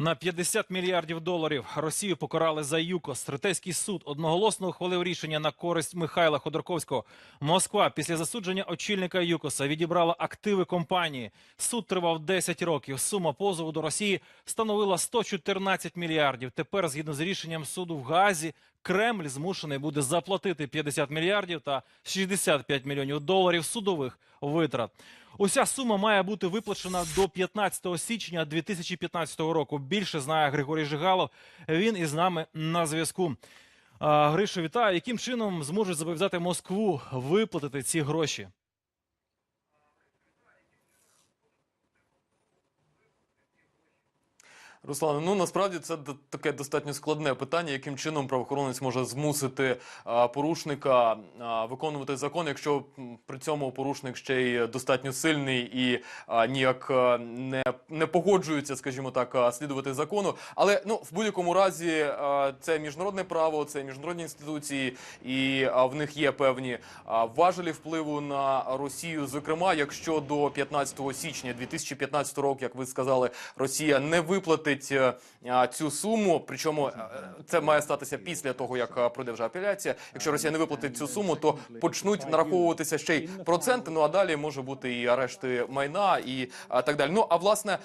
На 50 мільярдів доларів Росію покарали за ЮКОС. Третейський суд одноголосно ухвалив рішення на користь Михайла Ходорковського. Москва після засудження очільника ЮКОСа відібрала активи компанії. Суд тривав 10 років. Сума позову до Росії становила 114 мільярдів. Тепер, згідно з рішенням суду в Газі, Кремль змушений буде заплатити 50 мільярдів та 65 мільйонів доларів судових витрат. Уся сума має бути виплачена до 15 січня 2015 року. Більше знає Григорій Жигалов. Він із нами на зв'язку. Гришу, вітаю. Яким чином зможуть зобов'язати Москву виплатити ці гроші? Руслане, ну насправді це таке достатньо складне питання, яким чином правоохоронець може змусити а, порушника а, виконувати закон, якщо при цьому порушник ще й достатньо сильний і а, ніяк не, не погоджується, скажімо так, слідувати закону. Але ну в будь-якому разі а, це міжнародне право, це міжнародні інституції, і а, в них є певні а, важелі впливу на Росію. Зокрема, якщо до 15 січня 2015 року, як ви сказали, Росія не виплатить е, цю суму. Причому е, це має статися після того, як е, пройде вже апеляція. Якщо Росія не виплатить цю суму, то почнуть нараховуватися ще й проценти. Ну а далі може бути і арешти майна, і так далі. Ну а власне,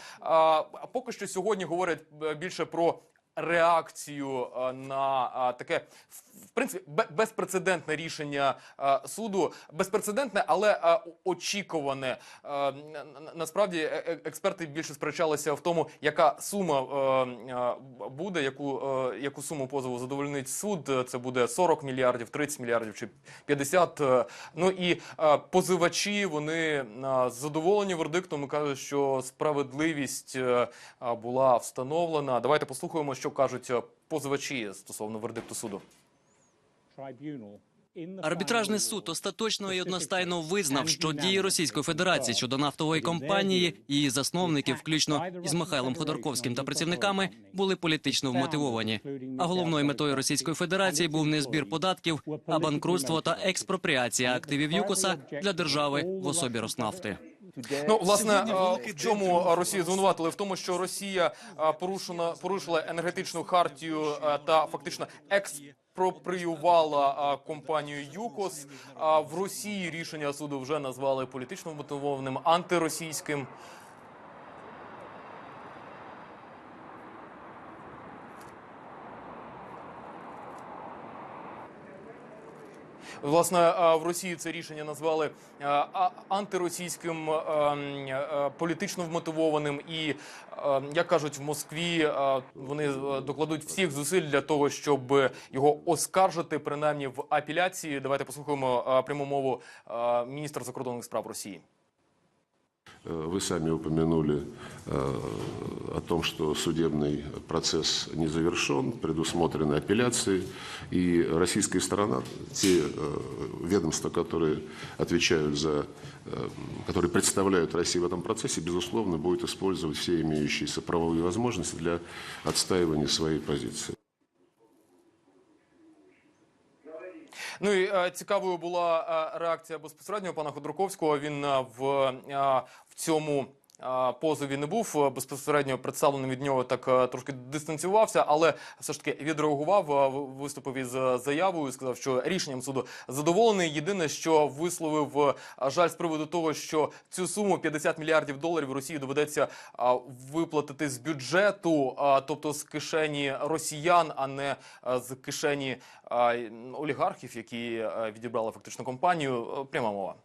поки що сьогодні говорять більше про. Реакцію е, на таке в принципі бе- безпрецедентне рішення е, суду, безпрецедентне, але е, очікуване. Е, Насправді е- е- експерти більше сперечалися в тому, яка сума е, е, буде, яку, е, яку суму позову задовольнить суд. Е, Це буде 40 мільярдів, 30 мільярдів чи 50. е. Ну і е, позивачі вони е, задоволені вердиктом і кажуть, що справедливість е, е, була встановлена. Давайте послухаємо, що кажуть е, позивачі стосовно вердикту суду. Арбітражний суд остаточно і одностайно визнав, що дії Російської Федерації щодо нафтової компанії її засновників, включно із Михайлом Ходорковським та працівниками, були політично вмотивовані. А головною метою Російської Федерації був не збір податків, а банкрутство та експропріація активів ЮКОСа для держави в особі Роснафти. Ну, власне, в чому Росію звинуватили? В тому, що Росія порушена порушила енергетичну хартію та фактично експропріювала компанію ЮКОС. А в Росії рішення суду вже назвали політично мотивованим антиросійським. Власне, е, в Росії це рішення назвали е, антиросійським, е, політично вмотивованим, і як кажуть в Москві, вони докладуть всіх зусиль для того, щоб його оскаржити, принаймні в апеляції. Давайте послухаємо пряму мову міністра закордонних справ Росії. Э, Вы сами упомянули э, о том, что судебный процесс не завершен, предусмотрены апелляции, и российская сторона, те э, ведомства, которые отвечают за, которые представляют Россию в этом процессе, безусловно, будут использовать все имеющиеся правовые возможности для отстаивания своей позиции. Ну і е, цікавою була е, реакція безпосередньо пана Ходорковського. Він е, в, в цьому. Позові не був е, безпосередньо представлений від нього, так е, трошки дистанціювався, але все ж таки відреагував, е, виступив із заявою, сказав, що рішенням суду задоволений. Єдине, що висловив жаль з приводу того, що цю суму 50 мільярдів доларів Росії доведеться виплатити з бюджету, тобто з кишені росіян, а не з кишені олігархів, які відібрали фактично компанію. Пряма мова.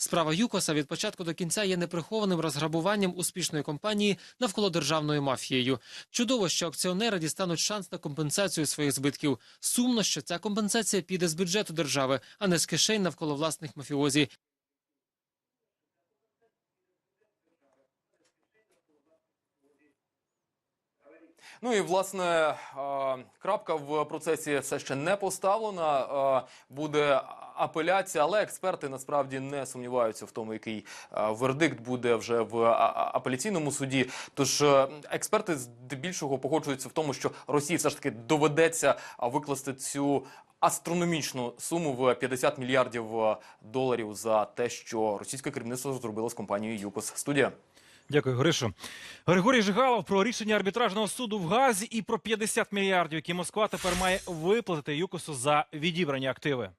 Справа ЮКОСа від початку до кінця є неприхованим розграбуванням успішної компанії навколо державною мафією. Чудово, що акціонери дістануть шанс на компенсацію своїх збитків. Сумно, що ця компенсація піде з бюджету держави, а не з кишень навколо власних мафіозі. Ну і власне крапка в процесі все ще не поставлена. Буде апеляція, але експерти насправді не сумніваються в тому, який вердикт буде вже в апеляційному суді. Тож е, експерти здебільшого погоджуються в тому, що Росії все ж таки доведеться викласти цю. Астрономічну суму в 50 мільярдів е, доларів за те, що російське керівництво зробило з компанією ЮКОС. Студія. Дякую, Гришу. Григорій Жигалов про рішення арбітражного суду в Газі і про 50 мільярдів, які Москва тепер має виплатити ЮКОСу за відібрані активи.